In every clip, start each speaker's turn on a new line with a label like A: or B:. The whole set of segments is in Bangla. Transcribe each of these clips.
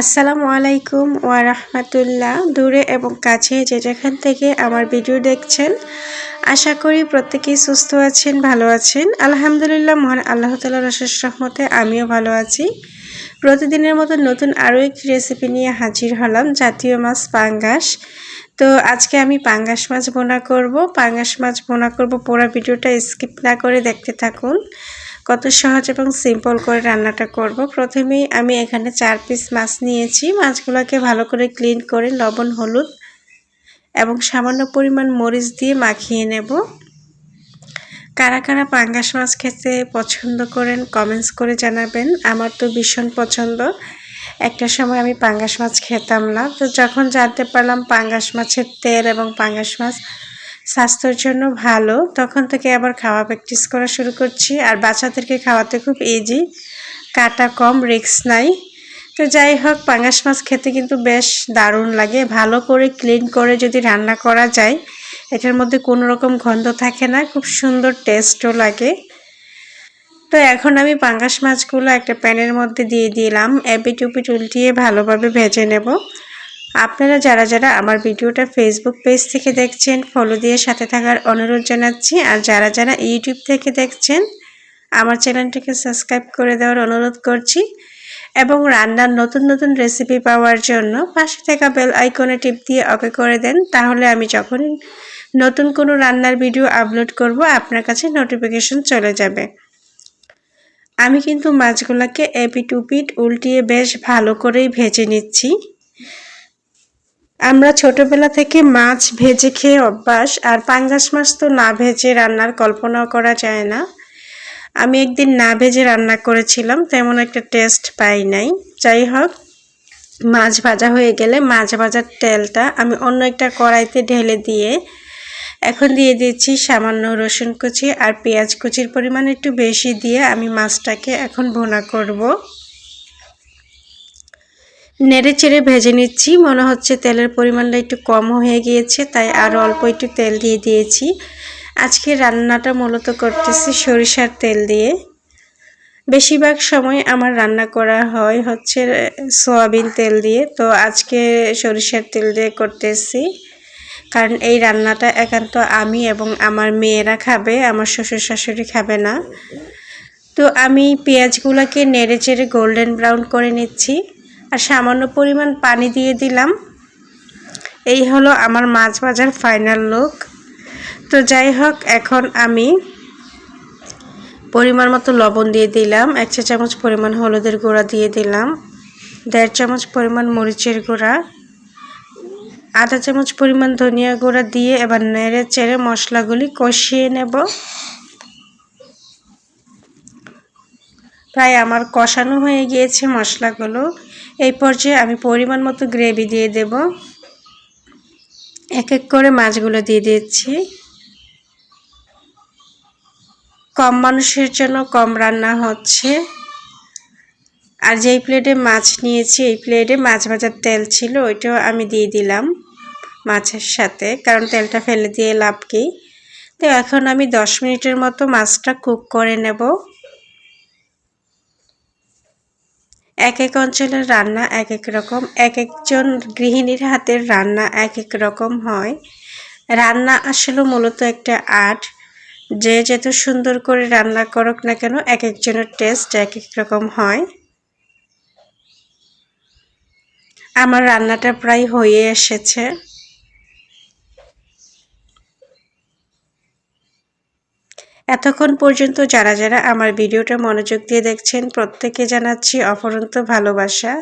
A: আসসালামু আলাইকুম রাহমাতুল্লাহ। দূরে এবং কাছে যে যেখান থেকে আমার ভিডিও দেখছেন, আশা করি প্রত্যেকেই সুস্থ আছেন, ভালো আছেন। আলহামদুলিল্লাহ, মহান আল্লাহ তালার রশেষ রহমতে আমিও ভালো আছি। প্রতিদিনের মতো নতুন আরও একটি রেসিপি নিয়ে হাজির হলাম, জাতীয় মাছ পাঙ্গাস। তো আজকে আমি পাঙ্গাস মাছ বোনা করব। পাঙ্গাস মাছ বোনা করব পুরো ভিডিওটা স্কিপ না করে দেখতে থাকুন। কত সহজ এবং সিম্পল করে রান্নাটা করব। প্রথমেই আমি এখানে চার পিস মাছ নিয়েছি। মাছগুলোকে ভালো করে ক্লিন করে লবণ, হলুদ এবং সামান্য পরিমাণ মরিচ দিয়ে মাখিয়ে নেব। কারা কারা পাঙ্গাস মাছ খেতে পছন্দ করেন কমেন্টস করে জানাবেন। আমার তো ভীষণ পছন্দ। একটা সময় আমি পাঙ্গাস মাছ খেতাম না। তো যখন জানতে পারলাম পাঙ্গাস মাছের তেল এবং পাঙ্গাস মাছ স্বাস্থ্যের জন্য ভালো। তখন থেকে আবার খাওয়া প্র্যাকটিস করা শুরু করছি। আর বাচ্চাদেরকে খাওয়াতে খুব ইজি কাটা কম রিক্স নাই। তো যাই হোক, পাঙ্গাস মাছ খেতে কিন্তু বেশ দারুণ লাগে। ভালো করে ক্লিন করে যদি রান্না করা যায়, এটার মধ্যে কোনো রকম গন্ধ থাকে না, খুব সুন্দর টেস্টও লাগে। তো এখন আমি পাঙ্গাস মাছগুলো একটা প্যানের মধ্যে দিয়ে দিলাম। এপিট উপিট উল্টিয়ে ভালোভাবে ভেজে নেব। আপনারা যারা যারা আমার ভিডিওটা ফেসবুক পেজ থেকে দেখছেন ফলো দিয়ে সাথে থাকার অনুরোধ জানাচ্ছি। আর যারা যারা ইউটিউব থেকে দেখছেন, আমার চ্যানেলটিকে সাবস্ক্রাইব করে দেওয়ার অনুরোধ করছি। এবং রান্নার নতুন নতুন রেসিপি পাওয়ার জন্য পাশে থাকা বেল আইকনে টিপ দিয়ে ওকে করে দেন। তাহলে আমি যখনই নতুন কোনো রান্নার ভিডিও আপলোড করব, আপনার কাছে নোটিফিকেশন চলে যাবে। আমি কিন্তু মাছগুলোকে এপিট উপিট উল্টিয়ে বেশ ভালো করেই ভেজে নিচ্ছি। আমরা ছোটবেলা থেকে মাছ ভেজে খেয়ে অভ্যাস, আর পাঙ্গাস মাছ তো না ভেজে রান্নার কল্পনাও করা যায় না। আমি একদিন না ভেজে রান্না করেছিলাম, তেমন একটা টেস্ট পাই নাই। যাই হোক, মাছ ভাজা হয়ে গেলে মাছ ভাজার তেলটা আমি অন্য একটা কড়াইতে ঢেলে দিয়ে এখন দিয়ে দিচ্ছি সামান্য রসুন কুচি আর পেঁয়াজ কুচির পরিমাণ একটু বেশি দিয়ে আমি মাছটাকে এখন ভোনা করব। নেড়ে চেড়ে ভেজে নিচ্ছি। মনে হচ্ছে তেলের পরিমাণটা একটু কম হয়ে গিয়েছে, তাই আরও অল্প একটু তেল দিয়ে দিয়েছি। আজকে রান্নাটা মূলত করতেছি সরিষার তেল দিয়ে। বেশিরভাগ সময় আমার রান্না করা হয় হচ্ছে সয়াবিন তেল দিয়ে। তো আজকে সরিষার তেল দিয়ে করতেছি। কারণ এই রান্নাটা একান্ত আমি এবং আমার মেয়েরা খাবে, আমার শ্বশুর শাশুড়ি খাবে না। তো আমি পেঁয়াজগুলোকে নেড়ে চেড়ে গোল্ডেন ব্রাউন করে নিচ্ছি। আর সামান্য পরিমাণ পানি দিয়ে দিলাম। এই হলো আমার মাছ ভাজার ফাইনাল লুক তো যাই হোক, এখন আমি পরিমাণ মতো লবণ দিয়ে দিলাম। এক চা চামচ পরিমাণ হলুদের গুঁড়া দিয়ে দিলাম। দেড় চামচ পরিমাণ মরিচের গুঁড়া। আধা চামচ পরিমাণ ধনিয়া গুঁড়া দিয়ে এবার নেড়ে চেড়ে মশলাগুলি কষিয়ে নেব। প্রায় আমার কষানো হয়ে গিয়েছে মশলাগুলো। এই পর্যায়ে আমি পরিমাণ মতো গ্রেভি দিয়ে দেব। এক এক করে মাছগুলো দিয়ে দিচ্ছি। কম মানুষের জন্য কম রান্না হচ্ছে। আর যেই প্লেটে মাছ নিয়েছি, এই প্লেটে মাছ ভাজার তেল ছিল, ওইটাও আমি দিয়ে দিলাম মাছের সাথে, কারণ তেলটা ফেলে দিয়ে লাভ কি? তো এখন আমি দশ মিনিটের মতো মাছটা কুক করে নেব। এক এক অঞ্চলের রান্না এক এক রকম, এক একজন গৃহিণীর হাতের রান্না এক এক রকম হয়। রান্না আসলে মূলত একটা আর্ট। যে যত সুন্দর করে রান্না করুক না কেন এক একজনের টেস্ট এক এক রকম হয়। আমার রান্নাটা প্রায় হয়ে এসেছে। এতক্ষণ পর্যন্ত যারা যারা আমার ভিডিওটা মনোযোগ দিয়ে দেখছেন প্রত্যেকে জানাচ্ছি অফরন্ত ভালোবাসা।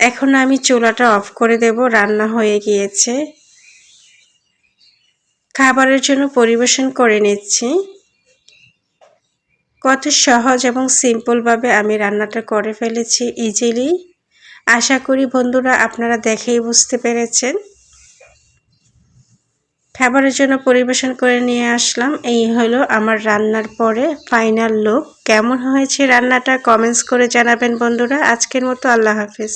A: এখন আমি চুলাটা অফ করে দেব, রান্না হয়ে গিয়েছে। খাবারের জন্য পরিবেশন করে নিচ্ছি। কত সহজ এবং সিম্পলভাবে আমি রান্নাটা করে ফেলেছি ইজিলি আশা করি বন্ধুরা আপনারা দেখেই বুঝতে পেরেছেন। খাবারের জন্য পরিবেশন করে নিয়ে আসলাম। এই হলো আমার রান্নার পরে ফাইনাল লুক কেমন হয়েছে রান্নাটা? কমেন্টস করে জানাবেন বন্ধুরা। আজকের মতো আল্লাহ হাফিজ।